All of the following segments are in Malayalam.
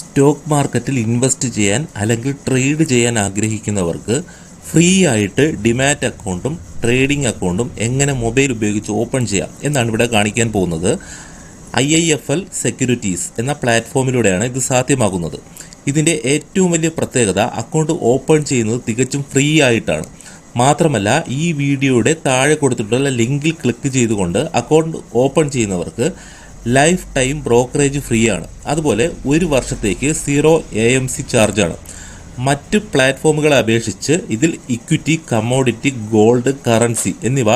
സ്റ്റോക്ക് മാർക്കറ്റിൽ ഇൻവെസ്റ്റ് ചെയ്യാൻ അല്ലെങ്കിൽ ട്രേഡ് ചെയ്യാൻ ആഗ്രഹിക്കുന്നവർക്ക് ഫ്രീ ആയിട്ട് ഡിമാറ്റ് അക്കൗണ്ടും ട്രേഡിംഗ് അക്കൗണ്ടും എങ്ങനെ മൊബൈൽ ഉപയോഗിച്ച് ഓപ്പൺ ചെയ്യാം എന്നാണ് ഇവിടെ കാണിക്കാൻ പോകുന്നത്. I I F L securities എന്ന പ്ലാറ്റ്ഫോമിലൂടെയാണ് ഇത് സാധ്യമാകുന്നത്. ഇതിന്റെ ഏറ്റവും വലിയ പ്രത്യേകത അക്കൗണ്ട് ഓപ്പൺ ചെയ്യുന്നത് തികച്ചും ഫ്രീ ആയിട്ടാണ്. മാത്രമല്ല ഈ വീഡിയോയുടെ താഴെ കൊടുത്തിട്ടുള്ള ലിങ്കിൽ ക്ലിക്ക് ചെയ്തുകൊണ്ട് അക്കൗണ്ട് ഓപ്പൺ ചെയ്യുന്നവർക്ക് ലൈഫ് ടൈം ബ്രോക്കറേജ് ഫ്രീ ആണ് അതുപോലെ ഒരു വർഷത്തേക്ക് സീറോ എ എം സി ചാർജാണ്. മറ്റ് പ്ലാറ്റ്ഫോമുകളെ അപേക്ഷിച്ച് ഇതിൽ ഇക്വിറ്റി കമ്മോഡിറ്റി ഗോൾഡ് കറൻസി എന്നിവ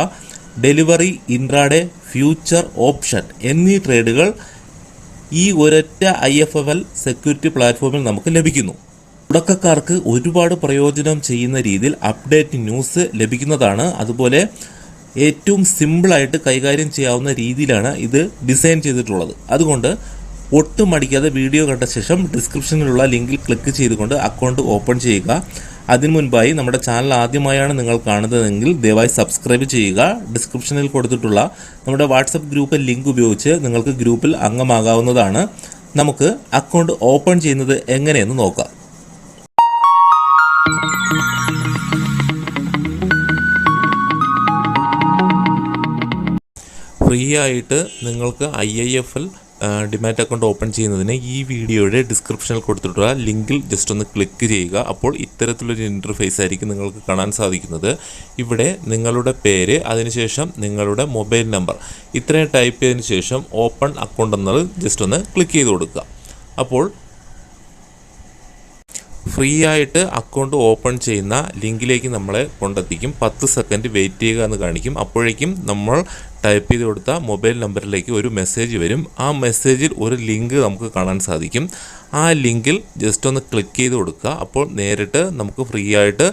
ഡെലിവറി ഇൻട്രാഡേ ഫ്യൂച്ചർ ഓപ്ഷൻ എന്നീ ട്രേഡുകൾ ഈ ഒരൊറ്റ I F F L security പ്ലാറ്റ്ഫോമിൽ നമുക്ക് ലഭിക്കുന്നു. തുടക്കക്കാർക്ക് ഒരുപാട് പ്രയോജനം ചെയ്യുന്ന രീതിയിൽ അപ്ഡേറ്റ് ന്യൂസ് ലഭിക്കുന്നതാണ്. അതുപോലെ ഏറ്റവും സിമ്പിളായിട്ട് കൈകാര്യം ചെയ്യാവുന്ന രീതിയിലാണ് ഇത് ഡിസൈൻ ചെയ്തിട്ടുള്ളത്. അതുകൊണ്ട് ഒട്ടും മടിക്കാതെ വീഡിയോ കണ്ട ശേഷം ഡിസ്ക്രിപ്ഷനിലുള്ള ലിങ്കിൽ ക്ലിക്ക് ചെയ്തുകൊണ്ട് അക്കൗണ്ട് ഓപ്പൺ ചെയ്യുക. അതിനു മുൻപായി നമ്മുടെ ചാനൽ ആദ്യമായാണ് നിങ്ങൾ കാണുന്നതെങ്കിൽ ദയവായി സബ്സ്ക്രൈബ് ചെയ്യുക. ഡിസ്ക്രിപ്ഷനിൽ കൊടുത്തിട്ടുള്ള നമ്മുടെ വാട്സപ്പ് ഗ്രൂപ്പ് ലിങ്ക് ഉപയോഗിച്ച് നിങ്ങൾക്ക് ഗ്രൂപ്പിൽ അംഗമാകാവുന്നതാണ്. നമുക്ക് അക്കൗണ്ട് ഓപ്പൺ ചെയ്യുന്നത് എങ്ങനെയെന്ന് നോക്കാം. ഫ്രീ ആയിട്ട് നിങ്ങൾക്ക് I I F L demat account open ചെയ്യുന്നതിന് ഈ വീഡിയോയുടെ ഡിസ്ക്രിപ്ഷനിൽ കൊടുത്തിട്ടുള്ള ലിങ്കിൽ ജസ്റ്റ് ഒന്ന് ക്ലിക്ക് ചെയ്യുക. അപ്പോൾ ഇത്തരത്തിലൊരു ഇന്റർഫേസ് ആയിരിക്കും നിങ്ങൾക്ക് കാണാൻ സാധിക്കുന്നത്. ഇവിടെ നിങ്ങളുടെ പേര് അതിനുശേഷം നിങ്ങളുടെ മൊബൈൽ നമ്പർ. ഇത്രയും ടൈപ്പ് ചെയ്തതിന് ശേഷം ഓപ്പൺ അക്കൗണ്ട് എന്നത് ജസ്റ്റ് ഒന്ന് ക്ലിക്ക് ചെയ്ത് കൊടുക്കുക. അപ്പോൾ ഫ്രീ ആയിട്ട് അക്കൗണ്ട് ഓപ്പൺ ചെയ്യുന്ന ലിങ്കിലേക്ക് നമ്മളെ കൊണ്ടെത്തിക്കും. പത്ത് സെക്കൻഡ് വെയിറ്റ് ചെയ്യുക എന്ന് കാണിക്കും. അപ്പോഴേക്കും നമ്മൾ ടൈപ്പ് ചെയ്ത് കൊടുത്ത മൊബൈൽ നമ്പറിലേക്ക് ഒരു മെസ്സേജ് വരും. ആ മെസ്സേജിൽ ഒരു ലിങ്ക് നമുക്ക് കാണാൻ സാധിക്കും. ആ ലിങ്കിൽ ജസ്റ്റ് ഒന്ന് ക്ലിക്ക് ചെയ്ത് കൊടുക്കുക. അപ്പോൾ നേരിട്ട് നമുക്ക് ഫ്രീ ആയിട്ട്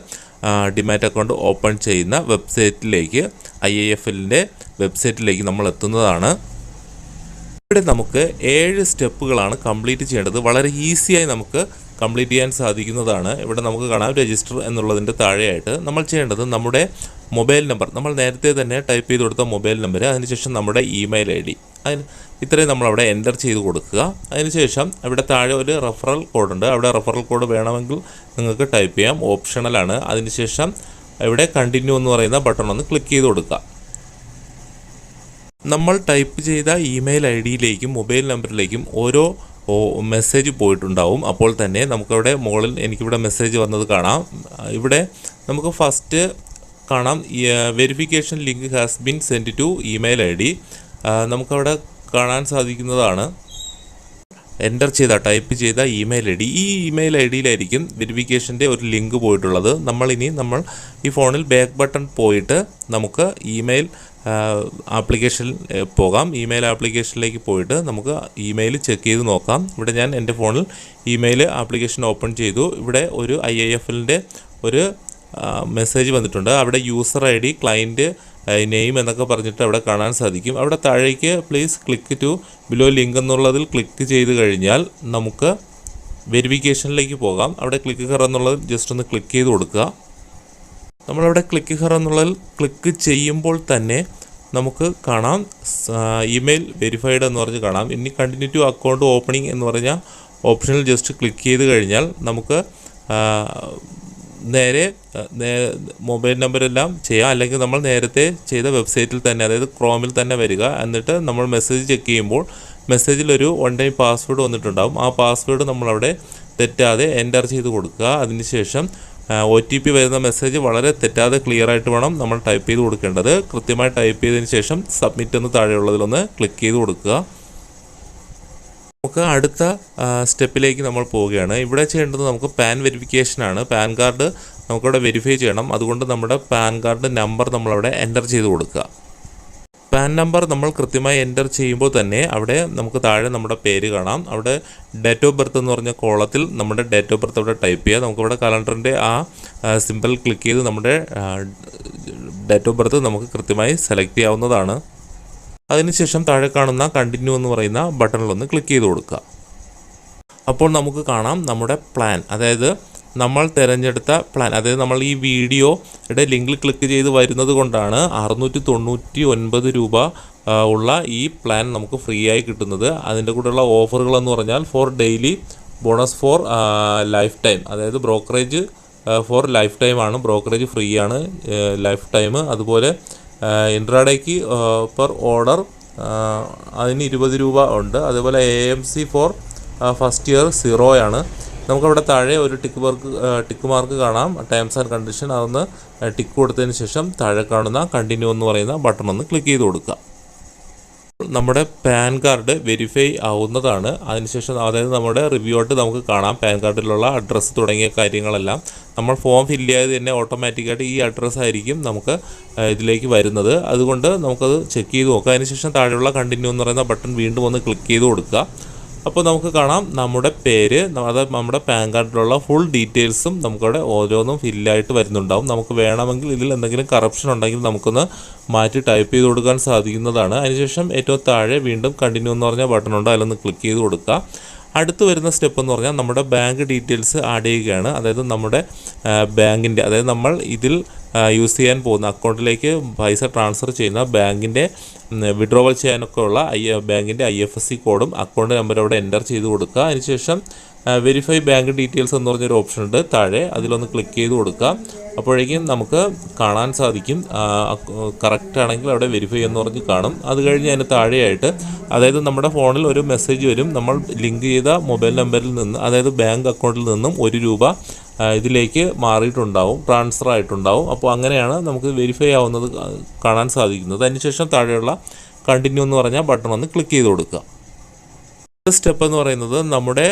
ഡിമാറ്റ് അക്കൗണ്ട് ഓപ്പൺ ചെയ്യുന്ന വെബ്സൈറ്റിലേക്ക് ഐ ഐ എഫ് എല്ലിന്റെ വെബ്സൈറ്റിലേക്ക് നമ്മൾ എത്തുന്നതാണ്. ഇവിടെ നമുക്ക് ഏഴ് സ്റ്റെപ്പുകളാണ് കംപ്ലീറ്റ് ചെയ്യേണ്ടത്. വളരെ ഈസിയായി നമുക്ക് കംപ്ലീറ്റ് ചെയ്യാൻ സാധിക്കുന്നതാണ്. ഇവിടെ നമുക്ക് കാണാം രജിസ്റ്റർ എന്നുള്ളതിന്റെ താഴെയായിട്ട് നമ്മൾ ചെയ്യേണ്ടത് നമ്മുടെ മൊബൈൽ നമ്പർ. നമ്മൾ നേരത്തെ തന്നെ ടൈപ്പ് ചെയ്ത് കൊടുത്ത മൊബൈൽ നമ്പർ അതിനുശേഷം നമ്മുടെ ഇമെയിൽ ഐ ഡി. അതിന് ഇത്രയും നമ്മളവിടെ എന്റർ ചെയ്ത് കൊടുക്കുക. അതിനുശേഷം ഇവിടെ താഴെ ഒരു റെഫറൽ കോഡുണ്ട്. അവിടെ റെഫറൽ കോഡ് വേണമെങ്കിൽ നിങ്ങൾക്ക് ടൈപ്പ് ചെയ്യാം. ഓപ്ഷണലാണ്. അതിനുശേഷം ഇവിടെ കണ്ടിന്യൂ എന്ന് പറയുന്ന ബട്ടൺ ഒന്ന് ക്ലിക്ക് ചെയ്ത് കൊടുക്കുക. നമ്മൾ ടൈപ്പ് ചെയ്ത ഇമെയിൽ ഐ ഡിയിലേക്കും മൊബൈൽ നമ്പറിലേക്കും ഓരോ മെസ്സേജ് പോയിട്ടുണ്ടാവും. അപ്പോൾ തന്നെ നമുക്കവിടെ മുകളിൽ എനിക്കിവിടെ മെസ്സേജ് വന്നത് കാണാം. ഇവിടെ നമുക്ക് ഫസ്റ്റ് കാണാം. Verification link has been send to email I D നമുക്കവിടെ കാണാൻ സാധിക്കുന്നതാണ്. എന്റർ ചെയ്ത ടൈപ്പ് ചെയ്ത ഇമെയിൽ ഐ ഡി ഈ ഇമെയിൽ ഐ ഡിയിലായിരിക്കും വെരിഫിക്കേഷന്റെ ഒരു ലിങ്ക് പോയിട്ടുള്ളത്. നമ്മൾ ഇനി നമ്മൾ ഈ ഫോണിൽ ബാക്ക് ബട്ടൺ പോയിട്ട് നമുക്ക് ഇമെയിൽ ആപ്ലിക്കേഷൻ പോകാം. ഇമെയിൽ ആപ്ലിക്കേഷനിലേക്ക് പോയിട്ട് നമുക്ക് ഇമെയിൽ ചെക്ക് ചെയ്ത് നോക്കാം. ഇവിടെ ഞാൻ എന്റെ ഫോണിൽ ഇമെയിൽ ആപ്ലിക്കേഷൻ ഓപ്പൺ ചെയ്തു. ഇവിടെ ഒരു ഐ ഐ എഫ് എല്ലിന്റെ ഒരു മെസ്സേജ് വന്നിട്ടുണ്ട്. അവിടെ user I D client name എന്നൊക്കെ പറഞ്ഞിട്ട് അവിടെ കാണാൻ സാധിക്കും. അവിടെ താഴേക്ക് please click to below link എന്നുള്ളതിൽ ക്ലിക്ക് ചെയ്ത് കഴിഞ്ഞാൽ നമുക്ക് വെരിഫിക്കേഷനിലേക്ക് പോകാം. അവിടെ ക്ലിക്ക് ഹർ എന്നുള്ളത് ജസ്റ്റ് ഒന്ന് ക്ലിക്ക് ചെയ്ത് കൊടുക്കുക. നമ്മളവിടെ ക്ലിക്ക് ഹർ എന്നുള്ളതിൽ ക്ലിക്ക് ചെയ്യുമ്പോൾ തന്നെ നമുക്ക് കാണാം. ഇമെയിൽ വെരിഫൈഡ് എന്ന് പറഞ്ഞ് കാണാം. ഇനി കണ്ടിന്യൂ ടു അക്കൗണ്ട് ഓപ്പണിംഗ് എന്ന് പറഞ്ഞ ഓപ്ഷനിൽ ജസ്റ്റ് ക്ലിക്ക് ചെയ്ത് കഴിഞ്ഞാൽ നമുക്ക് നേരെ മൊബൈൽ നമ്പറെല്ലാം ചെയ്യാം. അല്ലെങ്കിൽ നമ്മൾ നേരത്തെ ചെയ്ത വെബ്സൈറ്റിൽ തന്നെ അതായത് ക്രോമിൽ തന്നെ വരിക. എന്നിട്ട് നമ്മൾ മെസ്സേജ് ചെക്ക് ചെയ്യുമ്പോൾ മെസ്സേജിൽ ഒരു വൺ ടൈം പാസ്വേഡ് വന്നിട്ടുണ്ടാകും ആ പാസ്വേഡ് നമ്മളവിടെ തെറ്റാതെ എന്റർ ചെയ്ത് കൊടുക്കുക. അതിനുശേഷം ഒ ടി പി വരുന്ന മെസ്സേജ് വളരെ തെറ്റാതെ ക്ലിയർ ആയിട്ട് വേണം നമ്മൾ ടൈപ്പ് ചെയ്ത് കൊടുക്കേണ്ടത്. കൃത്യമായി ടൈപ്പ് ചെയ്തതിന് ശേഷം സബ്മിറ്റ് എന്ന് താഴെയുള്ളതിലൊന്ന് ക്ലിക്ക് ചെയ്ത് കൊടുക്കുക. നമുക്ക് അടുത്ത സ്റ്റെപ്പിലേക്ക് നമ്മൾ പോവുകയാണ്. ഇവിടെ ചെയ്യേണ്ടത് നമുക്ക് പാൻ വെരിഫിക്കേഷൻ ആണ്. പാൻ കാർഡ് നമുക്കവിടെ വെരിഫൈ ചെയ്യണം. അതുകൊണ്ട് നമ്മുടെ പാൻ കാർഡ് നമ്പർ നമ്മളവിടെ എന്റർ ചെയ്ത് കൊടുക്കുക. പാൻ നമ്പർ നമ്മൾ കൃത്യമായി എന്റർ ചെയ്യുമ്പോൾ തന്നെ അവിടെ നമുക്ക് താഴെ നമ്മുടെ പേര് കാണാം. അവിടെ ഡേറ്റ് ഓഫ് ബർത്ത് എന്ന് പറഞ്ഞ കോളത്തിൽ നമ്മുടെ ഡേറ്റ് ഓഫ് ബർത്ത് അവിടെ ടൈപ്പ് ചെയ്യുക. നമുക്കിവിടെ കലണ്ടറിന്റെ ആ സിമ്പിൾ ക്ലിക്ക് ചെയ്ത് നമ്മുടെ ഡേറ്റ് ഓഫ് ബർത്ത് നമുക്ക് കൃത്യമായി സെലക്ട് ചെയ്യാവുന്നതാണ്. അതിനുശേഷം താഴെ കാണുന്ന കണ്ടിന്യൂ എന്ന് പറയുന്ന ബട്ടണിലൊന്ന് ക്ലിക്ക് ചെയ്ത് കൊടുക്കുക. അപ്പോൾ നമുക്ക് കാണാം നമ്മുടെ പ്ലാൻ അതായത് നമ്മൾ തിരഞ്ഞെടുത്ത പ്ലാൻ അതായത് നമ്മൾ ഈ വീഡിയോയുടെ ലിങ്കിൽ ക്ലിക്ക് ചെയ്ത് വരുന്നത് കൊണ്ടാണ് അറുന്നൂറ്റി രൂപ ഉള്ള ഈ പ്ലാൻ നമുക്ക് ഫ്രീ ആയി കിട്ടുന്നത്. അതിന്റെ കൂടെയുള്ള ഓഫറുകൾ എന്ന് പറഞ്ഞാൽ for daily bonus for lifetime അതായത് ബ്രോക്കറേജ് ഫോർ ലൈഫ് ടൈമാണ് ബ്രോക്കറേജ് ഫ്രീ ആണ് ലൈഫ് ടൈം അതുപോലെ ഇൻട്രാഡേക്ക് പെർ ഓർഡർ അതിന് ഇരുപത് രൂപ ഉണ്ട്. അതുപോലെ A M C for first year സീറോയാണ് നമുക്കവിടെ താഴെ ഒരു ടിക്ക് മാർക്ക് ടിക്ക് മാർക്ക് കാണാം. ടേംസ് ആൻഡ് കണ്ടീഷൻ അതൊന്ന് ടിക്ക് കൊടുത്തതിന് ശേഷം താഴെ കാണുന്ന കണ്ടിന്യൂ എന്ന് പറയുന്ന ബട്ടൺ ഒന്ന് ക്ലിക്ക് ചെയ്ത് കൊടുക്കുക. നമ്മുടെ പാൻ കാർഡ് വെരിഫൈ ആവുന്നതാണ്. അതിനുശേഷം അതായത് നമ്മുടെ റിവ്യൂ ആയിട്ട് നമുക്ക് കാണാം. പാൻ കാർഡിലുള്ള അഡ്രസ്സ് തുടങ്ങിയ കാര്യങ്ങളെല്ലാം. നമ്മൾ ഫോം ഫില്ല് ചെയ്ത് തന്നെ ഓട്ടോമാറ്റിക്കായിട്ട് ഈ അഡ്രസ്സ് ആയിരിക്കും നമുക്ക് ഇതിലേക്ക് വരുന്നത്. അതുകൊണ്ട് നമുക്കത് ചെക്ക് ചെയ്ത് നോക്കാം. അതിനുശേഷം താഴെയുള്ള കണ്ടിന്യൂ എന്ന് പറയുന്ന ബട്ടൺ വീണ്ടും ഒന്ന് ക്ലിക്ക് ചെയ്ത് കൊടുക്കുക. അപ്പോൾ നമുക്ക് കാണാം നമ്മുടെ പേര് അതായത് അത് നമ്മുടെ പാൻ കാർഡിലുള്ള ഫുൾ ഡീറ്റെയിൽസും നമുക്കവിടെ ഓരോന്നും ഫില്ലായിട്ട് വരുന്നുണ്ടാവും. നമുക്ക് വേണമെങ്കിൽ ഇതിൽ എന്തെങ്കിലും കറപ്ഷൻ ഉണ്ടെങ്കിൽ നമുക്കൊന്ന് മാറ്റി ടൈപ്പ് ചെയ്ത് കൊടുക്കാൻ സാധിക്കുന്നതാണ്. അതിനുശേഷം ഏറ്റവും താഴെ വീണ്ടും കണ്ടിന്യൂ എന്ന് പറഞ്ഞ ബട്ടൺ ഉണ്ട്. അതിലൊന്ന് ക്ലിക്ക് ചെയ്ത് കൊടുക്കുക. അടുത്ത് വരുന്ന സ്റ്റെപ്പ് എന്ന് പറഞ്ഞാൽ നമ്മുടെ ബാങ്ക് ഡീറ്റെയിൽസ് ആഡ് ചെയ്യുകയാണ്. അതായത് നമ്മുടെ ബാങ്കിന്റെ അതായത് നമ്മൾ ഇതിൽ യൂസ് ചെയ്യാൻ പോകുന്ന അക്കൗണ്ടിലേക്ക് പൈസ ട്രാൻസ്ഫർ ചെയ്യുന്ന ബാങ്കിന്റെ വിഡ്രോവൽ ചെയ്യാനൊക്കെ ഉള്ള ഐ ബാങ്കിന്റെ ഐ എഫ് എസ് സി കോഡും അക്കൗണ്ട് നമ്പർ അവിടെ എന്റർ ചെയ്ത് കൊടുക്കുക. അതിനുശേഷം വെരിഫൈ ബാങ്ക് ഡീറ്റെയിൽസ് എന്ന് പറഞ്ഞൊരു ഓപ്ഷൻ ഉണ്ട് താഴെ. അതിലൊന്ന് ക്ലിക്ക് ചെയ്ത് കൊടുക്കുക. അപ്പോഴേക്കും നമുക്ക് കാണാൻ സാധിക്കും. കറക്റ്റ് ആണെങ്കിൽ അവിടെ വെരിഫൈ എന്ന് പറഞ്ഞ് കാണും. അത് കഴിഞ്ഞ് അതിന് താഴെയായിട്ട് അതായത് നമ്മുടെ ഫോണിൽ ഒരു മെസ്സേജ് വരും. നമ്മൾ ലിങ്ക് ചെയ്ത മൊബൈൽ നമ്പറിൽ നിന്ന് അതായത് ബാങ്ക് അക്കൗണ്ടിൽ നിന്നും ഒരു രൂപ ഇതിലേക്ക് മാറിയിട്ടുണ്ടാവും. ട്രാൻസ്ഫർ ആയിട്ടുണ്ടാവും. അപ്പോൾ അങ്ങനെയാണ് നമുക്ക് വെരിഫൈ ആവുന്നത് കാണാൻ സാധിക്കുന്നത്. അതിനുശേഷം താഴെയുള്ള കണ്ടിന്യൂ എന്ന് പറഞ്ഞാൽ ബട്ടൺ ഒന്ന് ക്ലിക്ക് ചെയ്ത് കൊടുക്കുക. സ്റ്റെപ്പ് എന്ന് പറയുന്നത് നമ്മുടെ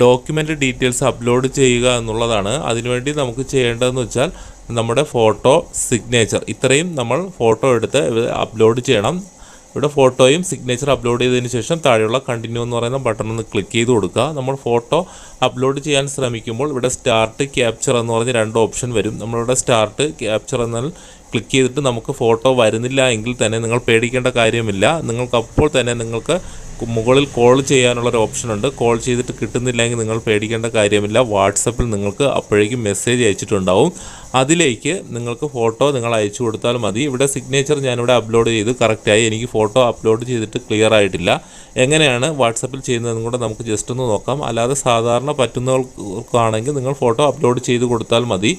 ഡോക്യുമെന്റ് ഡീറ്റെയിൽസ് അപ്ലോഡ് ചെയ്യുക എന്നുള്ളതാണ്. അതിനുവേണ്ടി നമുക്ക് ചെയ്യേണ്ടതെന്ന് വെച്ചാൽ നമ്മുടെ ഫോട്ടോ സിഗ്നേച്ചർ ഇത്രയും നമ്മൾ ഫോട്ടോ എടുത്ത് അപ്ലോഡ് ചെയ്യണം. ഇവിടെ ഫോട്ടോയും സിഗ്നേച്ചർ അപ്ലോഡ് ചെയ്തതിന് ശേഷം താഴെയുള്ള കണ്ടിന്യൂ എന്ന് പറയുന്ന ബട്ടൺ ഒന്ന് ക്ലിക്ക് ചെയ്ത് കൊടുക്കുക. നമ്മൾ ഫോട്ടോ അപ്ലോഡ് ചെയ്യാൻ ശ്രമിക്കുമ്പോൾ ഇവിടെ സ്റ്റാർട്ട് ക്യാപ്ചർ എന്ന് പറഞ്ഞ് രണ്ട് ഓപ്ഷൻ വരും. നമ്മളിവിടെ സ്റ്റാർട്ട് ക്യാപ്ചർ എന്നാൽ ക്ലിക്ക് ചെയ്തിട്ട് നമുക്ക് ഫോട്ടോ വരുന്നില്ല എങ്കിൽ തന്നെ നിങ്ങൾ പേടിക്കേണ്ട കാര്യമില്ല. നിങ്ങൾക്ക് അപ്പോൾ തന്നെ നിങ്ങൾക്ക് മുകളിൽ കോൾ ചെയ്യാനുള്ള ഒരു ഓപ്ഷൻ ഉണ്ട്. കോൾ ചെയ്തിട്ട് കിട്ടുന്നില്ലെങ്കിൽ നിങ്ങൾ പേടിക്കേണ്ട കാര്യമില്ല. വാട്സപ്പിൽ നിങ്ങൾക്ക് അപ്പോഴേക്കും മെസ്സേജ് അയച്ചിട്ടുണ്ടാവും. അതിലേക്ക് നിങ്ങൾക്ക് ഫോട്ടോ നിങ്ങൾ അയച്ചു കൊടുത്താൽ മതി. ഇവിടെ സിഗ്നേച്ചർ ഞാനിവിടെ അപ്ലോഡ് ചെയ്ത്. കറക്റ്റായി എനിക്ക് ഫോട്ടോ അപ്ലോഡ് ചെയ്തിട്ട് ക്ലിയർ ആയിട്ടില്ല. എങ്ങനെയാണ് വാട്സപ്പിൽ ചെയ്യുന്നതെന്നും കൂടെ നമുക്ക് ജസ്റ്റ് ഒന്ന് നോക്കാം. അല്ലാതെ സാധാരണ പറ്റുന്നവർക്കാണെങ്കിൽ നിങ്ങൾ ഫോട്ടോ അപ്ലോഡ് ചെയ്ത് കൊടുത്താൽ മതി.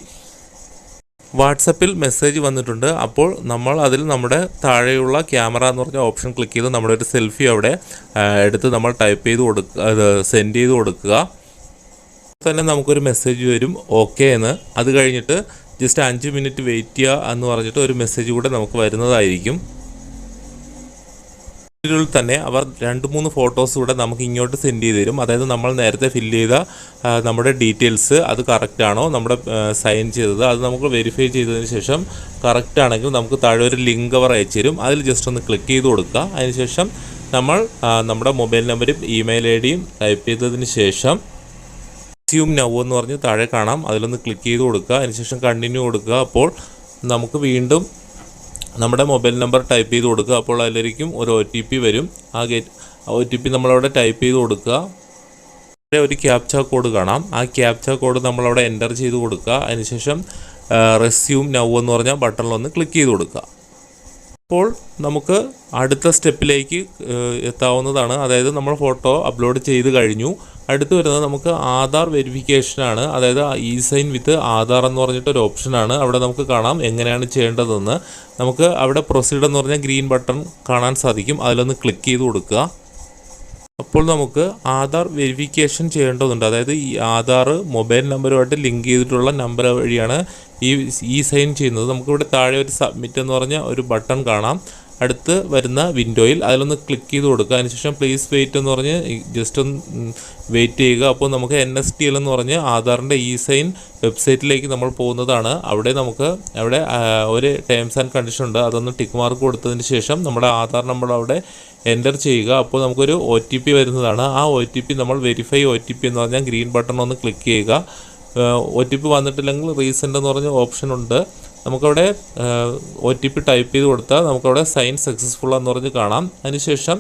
വാട്സപ്പിൽ മെസ്സേജ് വന്നിട്ടുണ്ട്. അപ്പോൾ നമ്മൾ അതിൽ നമ്മുടെ താഴെയുള്ള ക്യാമറ എന്ന് പറഞ്ഞ ഓപ്ഷൻ ക്ലിക്ക് ചെയ്ത് നമ്മുടെ ഒരു സെൽഫി അവിടെ എടുത്ത് നമ്മൾ ടൈപ്പ് ചെയ്ത് കൊടുക്കുക സെൻഡ് ചെയ്ത് കൊടുക്കുക. തന്നെ നമുക്കൊരു മെസ്സേജ് വരും. ഓക്കെ എന്ന്. അത് കഴിഞ്ഞിട്ട് ജസ്റ്റ് അഞ്ച് മിനിറ്റ് വെയിറ്റ് ചെയ്യുക എന്ന് പറഞ്ഞിട്ട് ഒരു മെസ്സേജ് കൂടെ നമുക്ക് വരുന്നതായിരിക്കും. ഇതിൽ തന്നെ അവർ രണ്ട് മൂന്ന് ഫോട്ടോസ് കൂടെ നമുക്ക് ഇങ്ങോട്ട് സെൻഡ് ചെയ്ത് തരും. അതായത് നമ്മൾ നേരത്തെ ഫില്ല് ചെയ്ത നമ്മുടെ ഡീറ്റെയിൽസ് അത് കറക്റ്റ് ആണോ നമ്മുടെ സൈൻ ചെയ്തത് അത് നമുക്ക് വെരിഫൈ ചെയ്തതിന് ശേഷം കറക്റ്റ് ആണെങ്കിൽ നമുക്ക് താഴെ ഒരു ലിങ്ക് അവർ അയച്ചു തരും. അതിൽ ജസ്റ്റ് ഒന്ന് ക്ലിക്ക് ചെയ്ത് കൊടുക്കുക. അതിനുശേഷം നമ്മൾ നമ്മുടെ മൊബൈൽ നമ്പരും ഇമെയിൽ ഐ ഡിയും ടൈപ്പ് ചെയ്തതിന് ശേഷം സ്യൂം നൗ എന്ന് പറഞ്ഞ് താഴെ കാണാം. അതിലൊന്ന് ക്ലിക്ക് ചെയ്ത് കൊടുക്കുക. അതിനുശേഷം കണ്ടിന്യൂ കൊടുക്കുക. അപ്പോൾ നമുക്ക് വീണ്ടും നമ്മുടെ മൊബൈൽ നമ്പർ ടൈപ്പ് ചെയ്ത് കൊടുക്കുക. അപ്പോൾ അതിലായിരിക്കും ഒരു ഒ ടി പി വരും. ആ ഗേറ്റ് ഒ ടി പി നമ്മളവിടെ ടൈപ്പ് ചെയ്ത് കൊടുക്കുക. ഒരു ക്യാപ്ച കോഡ് കാണാം. ആ ക്യാപ്ച കോഡ് നമ്മളവിടെ എന്റർ ചെയ്ത് കൊടുക്കുക. അതിനുശേഷം റെസ്യൂം നൗ എന്ന് പറഞ്ഞ ബട്ടണിലൊന്ന് ക്ലിക്ക് ചെയ്ത് കൊടുക്കുക. അപ്പോൾ നമുക്ക് അടുത്ത സ്റ്റെപ്പിലേക്ക് എത്താവുന്നതാണ്. അതായത് നമ്മൾ ഫോട്ടോ അപ്ലോഡ് ചെയ്ത് കഴിഞ്ഞു. അടുത്ത് വരുന്നത് നമുക്ക് ആധാർ വെരിഫിക്കേഷനാണ് അതായത് ഇ സൈൻ വിത്ത് ആധാർ എന്ന് പറഞ്ഞിട്ടൊരു ഓപ്ഷനാണ് അവിടെ നമുക്ക് കാണാം എങ്ങനെയാണ് ചെയ്യേണ്ടതെന്ന്. നമുക്ക് അവിടെ പ്രൊസീഡ് എന്ന് പറഞ്ഞാൽ ഗ്രീൻ ബട്ടൺ കാണാൻ സാധിക്കും. അതിലൊന്ന് ക്ലിക്ക് ചെയ്ത് കൊടുക്കുക. അപ്പോൾ നമുക്ക് ആധാർ വെരിഫിക്കേഷൻ ചെയ്യേണ്ടതുണ്ട്. അതായത് ഈ ആധാർ മൊബൈൽ നമ്പറുമായിട്ട് ലിങ്ക് ചെയ്തിട്ടുള്ള നമ്പർ വഴിയാണ് ഈ ഈ സൈൻ ചെയ്യുന്നത് നമുക്കിവിടെ താഴെ ഒരു സബ്മിറ്റ് എന്ന് പറഞ്ഞ ഒരു ബട്ടൺ കാണാം. അടുത്ത് വരുന്ന വിൻഡോയിൽ അതിലൊന്ന് ക്ലിക്ക് ചെയ്ത് കൊടുക്കുക. അതിനുശേഷം പ്ലീസ് വെയിറ്റ് എന്ന് പറഞ്ഞ് ജസ്റ്റ് ഒന്ന് വെയിറ്റ് ചെയ്യുക. അപ്പോൾ നമുക്ക് എൻ എസ് ടി എൽ എന്ന് പറഞ്ഞ് ആധാറിന്റെ ഇ സൈൻ വെബ്സൈറ്റിലേക്ക് നമ്മൾ പോകുന്നതാണ്. അവിടെ നമുക്ക് അവിടെ ഒരു ടേംസ് ആൻഡ് കണ്ടീഷൻ ഉണ്ട്. അതൊന്ന് ടിക്ക് മാർക്ക് കൊടുത്തതിന് ശേഷം നമ്മുടെ ആധാർ നമ്പർ അവിടെ എന്റർ ചെയ്യുക. അപ്പോൾ നമുക്കൊരു ഒ ടി പി വരുന്നതാണ്. ആ ഒ ടി പി നമ്മൾ വെരിഫൈ ഒ ടി പി എന്ന് പറഞ്ഞാൽ ഗ്രീൻ ബട്ടൺ ഒന്ന് ക്ലിക്ക് ചെയ്യുക. ഒ ടി പി വന്നിട്ടില്ലെങ്കിൽ റീസെന്റ് എന്ന് പറഞ്ഞ ഓപ്ഷൻ ഉണ്ട്. നമുക്കവിടെ ഒ ടി പി ടൈപ്പ് ചെയ്ത് കൊടുത്താൽ നമുക്കവിടെ സൈൻ സക്സസ്ഫുൾ എന്ന് പറഞ്ഞ് കാണാം. അതിനുശേഷം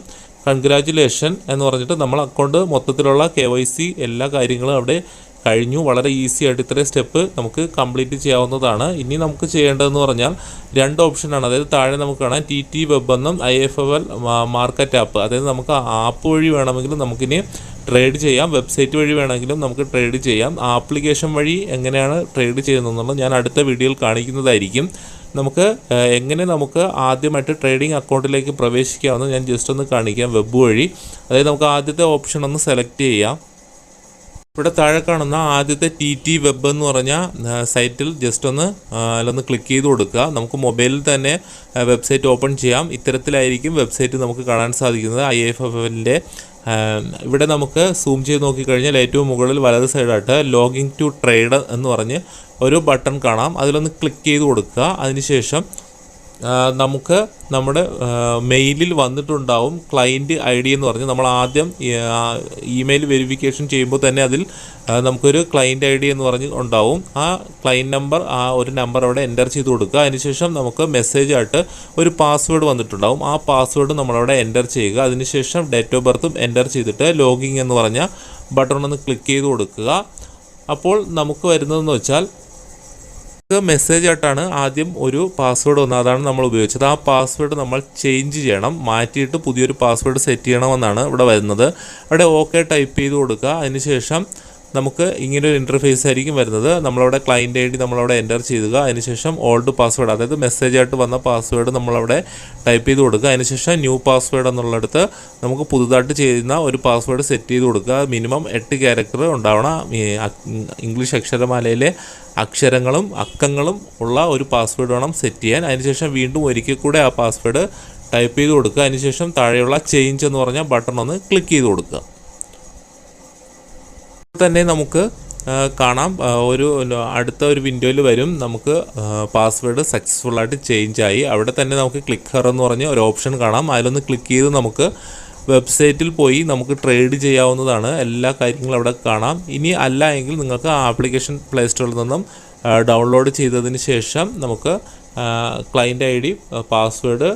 കൺഗ്രാജുലേഷൻ എന്ന് പറഞ്ഞിട്ട് നമ്മൾ അക്കൗണ്ട് മൊത്തത്തിലുള്ള കെ വൈ സി എല്ലാ കാര്യങ്ങളും അവിടെ കഴിഞ്ഞു. വളരെ ഈസി ആയിട്ട് ഇത്രയും സ്റ്റെപ്പ് നമുക്ക് കംപ്ലീറ്റ് ചെയ്യാവുന്നതാണ്. ഇനി നമുക്ക് ചെയ്യേണ്ടതെന്ന് പറഞ്ഞാൽ രണ്ട് ഓപ്ഷനാണ് അതായത് താഴെ നമുക്ക് കാണാം ടി ടി വെബ് എന്നും I F L market app അതായത് നമുക്ക് ആപ്പ് വഴി വേണമെങ്കിലും നമുക്കിനി ട്രേഡ് ചെയ്യാം. വെബ്സൈറ്റ് വഴി വേണമെങ്കിലും നമുക്ക് ട്രേഡ് ചെയ്യാം. ആപ്ലിക്കേഷൻ വഴി എങ്ങനെയാണ് ട്രേഡ് ചെയ്യുന്നതെന്നുള്ളത് ഞാൻ അടുത്ത വീഡിയോയിൽ കാണിക്കുന്നതായിരിക്കും. നമുക്ക് എങ്ങനെ നമുക്ക് ആദ്യമായിട്ട് ട്രേഡിംഗ് അക്കൗണ്ടിലേക്ക് പ്രവേശിക്കാമെന്ന് ഞാൻ ജസ്റ്റ് ഒന്ന് കാണിക്കാം വെബ് വഴി. അതായത് നമുക്ക് ആദ്യത്തെ ഓപ്ഷൻ ഒന്ന് സെലക്ട് ചെയ്യാം. ഇവിടെ താഴെ കാണുന്ന ആദ്യത്തെ ടി ടി വെബ് എന്ന് പറഞ്ഞ സൈറ്റിൽ ജസ്റ്റ് ഒന്ന് അതിലൊന്ന് ക്ലിക്ക് ചെയ്ത് കൊടുക്കുക. നമുക്ക് മൊബൈലിൽ തന്നെ വെബ്സൈറ്റ് ഓപ്പൺ ചെയ്യാം. ഇത്തരത്തിലായിരിക്കും വെബ്സൈറ്റ് നമുക്ക് കാണാൻ സാധിക്കുന്നത്. ഐ എഫ് എഫ് എല്ലിന്റെ ഇവിടെ നമുക്ക് സൂം ചെയ്ത് നോക്കിക്കഴിഞ്ഞാൽ ഏറ്റവും മുകളിൽ വലത് സൈഡായിട്ട് ലോഗിൻ ടു ട്രേഡ് എന്ന് പറഞ്ഞ് ഒരു ബട്ടൺ കാണാം. അതിലൊന്ന് ക്ലിക്ക് ചെയ്ത് കൊടുക്കുക. അതിനുശേഷം നമുക്ക് നമ്മുടെ മെയിലിൽ വന്നിട്ടുണ്ടാവും ക്ലയന്റ് ഐ ഡി എന്ന് പറഞ്ഞ്. നമ്മൾ ആദ്യം ഇമെയിൽ വെരിഫിക്കേഷൻ ചെയ്യുമ്പോൾ തന്നെ അതിൽ നമുക്കൊരു ക്ലയന്റ് ഐ ഡി എന്ന് പറഞ്ഞ് ഉണ്ടാവും. ആ ക്ലയന്റ് നമ്പർ ആ ഒരു നമ്പർ അവിടെ എന്റർ ചെയ്ത് കൊടുക്കുക. അതിനുശേഷം നമുക്ക് മെസ്സേജ് ആയിട്ട് ഒരു പാസ്വേഡ് വന്നിട്ടുണ്ടാവും. ആ പാസ്വേഡ് നമ്മളവിടെ എന്റർ ചെയ്യുക. അതിനുശേഷം ഡേറ്റ് ഓഫ് ബർത്തും എന്റർ ചെയ്തിട്ട് ലോഗിങ് എന്ന് പറഞ്ഞ ബട്ടൺ ഒന്ന് ക്ലിക്ക് ചെയ്ത് കൊടുക്കുക. അപ്പോൾ നമുക്ക് വരുന്നതെന്ന് വെച്ചാൽ മെസ്സേജ് ആയിട്ടാണ് ആദ്യം ഒരു പാസ്വേഡ് വന്നത്. അതാണ് നമ്മൾ ഉപയോഗിച്ചത്. ആ പാസ്വേഡ് നമ്മൾ ചേഞ്ച് ചെയ്യണം. മാറ്റിയിട്ട് പുതിയൊരു പാസ്വേഡ് സെറ്റ് ചെയ്യണമെന്നാണ് ഇവിടെ വരുന്നത്. അവിടെ ഓക്കെ ടൈപ്പ് ചെയ്ത് കൊടുക്കുക. അതിനുശേഷം നമുക്ക് ഇങ്ങനെ ഒരു ഇന്റർഫേസ് ആയിരിക്കും വരുന്നത്. നമ്മളവിടെ ക്ലയന്റ് ഐ ഡി നമ്മളവിടെ എന്റർ ചെയ്യുക. അതിനുശേഷം ഓൾഡ് പാസ്വേഡ് അതായത് മെസ്സേജ് ആയിട്ട് വന്ന പാസ്വേഡ് നമ്മളവിടെ ടൈപ്പ് ചെയ്ത് കൊടുക്കുക. അതിനുശേഷം ന്യൂ പാസ്വേഡ് എന്നുള്ളിടത്ത് നമുക്ക് പുതുതായിട്ട് ചെയ്യുന്ന ഒരു പാസ്വേഡ് സെറ്റ് ചെയ്ത് കൊടുക്കുക. മിനിമം എട്ട് ക്യാരക്ടർ ഉണ്ടാവണം. ഇംഗ്ലീഷ് അക്ഷരമാലയിലെ അക്ഷരങ്ങളും അക്കങ്ങളും ഉള്ള ഒരു പാസ്വേഡ് വേണം സെറ്റ് ചെയ്യാൻ. അതിനുശേഷം വീണ്ടും ഒരിക്കൽ കൂടെ ആ പാസ്വേഡ് ടൈപ്പ് ചെയ്ത് കൊടുക്കുക. അതിനുശേഷം താഴെയുള്ള ചേഞ്ച് എന്ന് പറഞ്ഞ ബട്ടൺ ഒന്ന് ക്ലിക്ക് ചെയ്ത് കൊടുക്കുക. തന്നെ നമുക്ക് കാണാം. ഒരു അടുത്ത ഒരു വിൻഡോയിൽ വരും. നമുക്ക് പാസ്വേഡ് സക്സസ്ഫുൾ ആയിട്ട് ചേഞ്ച് ആയി. അവിടെ തന്നെ നമുക്ക് ക്ലിക്ക് ഹെർ എന്ന് പറഞ്ഞ ഒരു ഓപ്ഷൻ കാണാം. അതിലൊന്ന് ക്ലിക്ക് ചെയ്ത് നമുക്ക് വെബ്സൈറ്റിൽ പോയി നമുക്ക് ട്രേഡ് ചെയ്യാവുന്നതാണ്. എല്ലാ കാര്യങ്ങളും അവിടെ കാണാം. ഇനി അല്ല എങ്കിൽ നിങ്ങൾക്ക് ആ ആപ്ലിക്കേഷൻ പ്ലേ സ്റ്റോറിൽ നിന്നും ഡൗൺലോഡ് ചെയ്തതിന് ശേഷം നമുക്ക് client I D password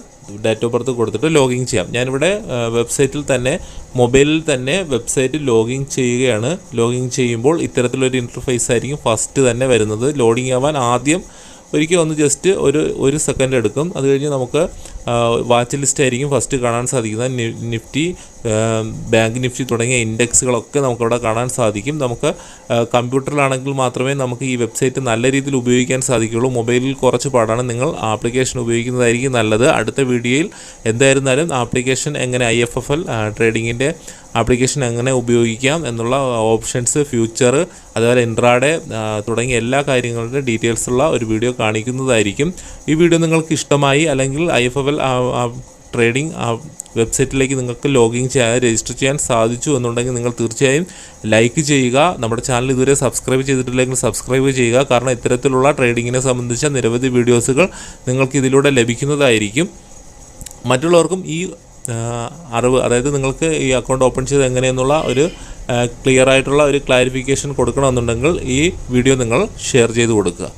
date of birth കൊടുത്തിട്ട് ലോഗിൻ ചെയ്യാം. ഞാനിവിടെ വെബ്സൈറ്റിൽ തന്നെ മൊബൈലിൽ തന്നെ വെബ്സൈറ്റ് ലോഗിൻ ചെയ്യുകയാണ്. ലോഗിൻ ചെയ്യുമ്പോൾ ഇത്തരത്തിലൊരു ഇന്റർഫേസ് ആയിരിക്കും ഫസ്റ്റ് തന്നെ വരുന്നത്. ലോഡിങ് ആവാൻ ആദ്യം ഒരിക്കൽ ഒന്ന് ജസ്റ്റ് ഒരു ഒരു സെക്കൻഡ് എടുക്കും. അത് കഴിഞ്ഞ് നമുക്ക് വാച്ച് ലിസ്റ്റ് ആയിരിക്കും ഫസ്റ്റ് കാണാൻ സാധിക്കുന്നത്. നിഫ്റ്റി ബാങ്ക് നിഫ്റ്റി തുടങ്ങിയ ഇൻഡെക്സുകളൊക്കെ നമുക്കവിടെ കാണാൻ സാധിക്കും. നമുക്ക് കമ്പ്യൂട്ടറിലാണെങ്കിൽ മാത്രമേ നമുക്ക് ഈ വെബ്സൈറ്റ് നല്ല രീതിയിൽ ഉപയോഗിക്കാൻ സാധിക്കുകയുള്ളൂ. മൊബൈലിൽ കുറച്ച് പാടാണ് നിങ്ങൾ ആപ്ലിക്കേഷൻ ഉപയോഗിക്കുന്നതായിരിക്കും നല്ലത്. അടുത്ത വീഡിയോയിൽ എന്തായിരുന്നാലും ആപ്ലിക്കേഷൻ എങ്ങനെ ഐ എഫ് എഫ് എൽ ട്രേഡിങ്ങിന്റെ ആപ്ലിക്കേഷൻ എങ്ങനെ ഉപയോഗിക്കാം എന്നുള്ള ഓപ്ഷൻസ് ഫ്യൂച്ചർ അതുപോലെ ഇൻട്രാഡേ തുടങ്ങിയ എല്ലാ കാര്യങ്ങളുടെ ഡീറ്റെയിൽസ് ഉള്ള ഒരു വീഡിയോ കാണിക്കുന്നതായിരിക്കും. ഈ വീഡിയോ നിങ്ങൾക്ക് ഇഷ്ടമായി അല്ലെങ്കിൽ I F F L trading വെബ്സൈറ്റിലേക്ക് നിങ്ങൾക്ക് ലോഗിൻ ചെയ്യാൻ രജിസ്റ്റർ ചെയ്യാൻ സാധിച്ചു എന്നുണ്ടെങ്കിൽ നിങ്ങൾ തീർച്ചയായും ലൈക്ക് ചെയ്യുക. നമ്മുടെ ചാനൽ ഇതുവരെ സബ്സ്ക്രൈബ് ചെയ്തിട്ടില്ലെങ്കിൽ സബ്സ്ക്രൈബ് ചെയ്യുക. കാരണം ഇത്തരത്തിലുള്ള ട്രേഡിങ്ങിനെ സംബന്ധിച്ച നിരവധി വീഡിയോസുകൾ നിങ്ങൾക്ക് ഇതിലൂടെ ലഭിക്കുന്നതായിരിക്കും. മറ്റുള്ളവർക്കും ഈ അറിവ് അതായത് നിങ്ങൾക്ക് ഈ അക്കൗണ്ട് ഓപ്പൺ ചെയ്ത് എങ്ങനെയെന്നുള്ള ഒരു ക്ലിയർ ആയിട്ടുള്ള ഒരു ക്ലാരിഫിക്കേഷൻ കൊടുക്കണമെന്നുണ്ടെങ്കിൽ ഈ വീഡിയോ നിങ്ങൾ ഷെയർ ചെയ്ത് കൊടുക്കുക.